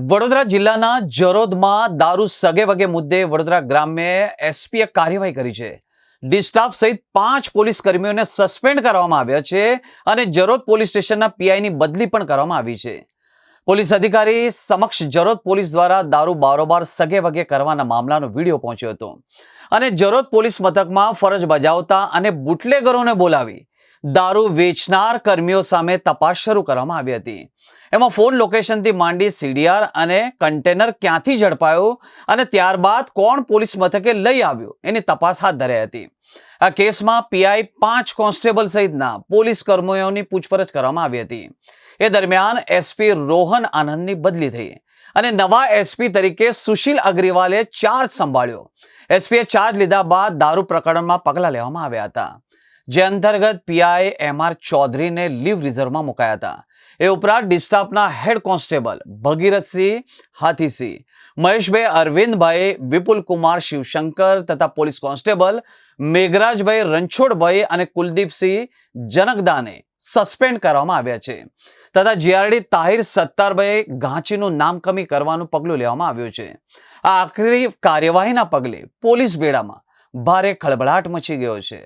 વડોદરા જિલ્લાના જરોદમાં દારૂ સગે વગે મુદ્દે વડોદરા ગ્રામ્ય એસપીએ કાર્યવાહી કરી છે. ડિસ્ટાફ સહિત પાંચ પોલીસ કર્મીઓને સસ્પેન્ડ કરવામાં આવ્યા છે અને જરોદ પોલીસ સ્ટેશનના પીઆઈની બદલી પણ કરવામાં આવી છે. પોલીસ અધિકારી સમક્ષ જરોદ પોલીસ દ્વારા દારૂ બારોબાર સગે વગે કરવાના મામલાનો વીડિયો પહોંચ્યો હતો. અને જરોદ પોલીસ મથકમાં ફરજ બજાવતા અને બુટલેગરોને બોલાવી દારૂ વેચનાર કર્મીઓ સામે તપાસ શરૂ કરવામાં આવી હતી. એમાં ફોન લોકેશનથી માંડી સીડીઆર અને કન્ટેનર ક્યાંથી ઝડપાયો અને ત્યારબાદ કોણ પોલીસ મથકે લઈ આવ્યો એની તપાસ હાથ ધરાઈ હતી. આ કેસમાં પીઆઈ પાંચ કોન્સ્ટેબલ સહિતના પોલીસ કર્મીઓની પૂછપરછ કરવામાં આવી હતી. એ દરમિયાન એસપી રોહન આનંદની બદલી થઈ અને નવા એસપી તરીકે સુશીલ અગ્રવાલે ચાર્જ સંભાળ્યો. એસપીએ ચાર્જ લીધા બાદ દારૂ પ્રકરણમાં પગલાં લેવામાં આવ્યા હતા. જે અંતર્ગત પીઆઈ એમ આર ચૌધરીને લીવ રિઝર્વમાં મુકાયા હતા. એ ઉપરાંત ડિસ્ટાફના હેડ કોન્સ્ટેબલ ભગીરથસિંહ હાથીસિંહ, મહેશભાઈ અરવિંદભાઈ વિપુલ કુમાર શિવશંકર તથા પોલીસ કોન્સ્ટેબલ મેઘરાજભાઈ રણછોડભાઈ અને કુલદીપસિંહ જનકદાને સસ્પેન્ડ કરવામાં આવ્યા છે. તથા જીઆરડી તાહિર સત્તારભાઈ ઘાંચીનું નામ કમી કરવાનું પગલું લેવામાં આવ્યું છે. આ આખરી કાર્યવાહીના પગલે પોલીસ બેડામાં ભારે ખળભળાટ મચી ગયો છે.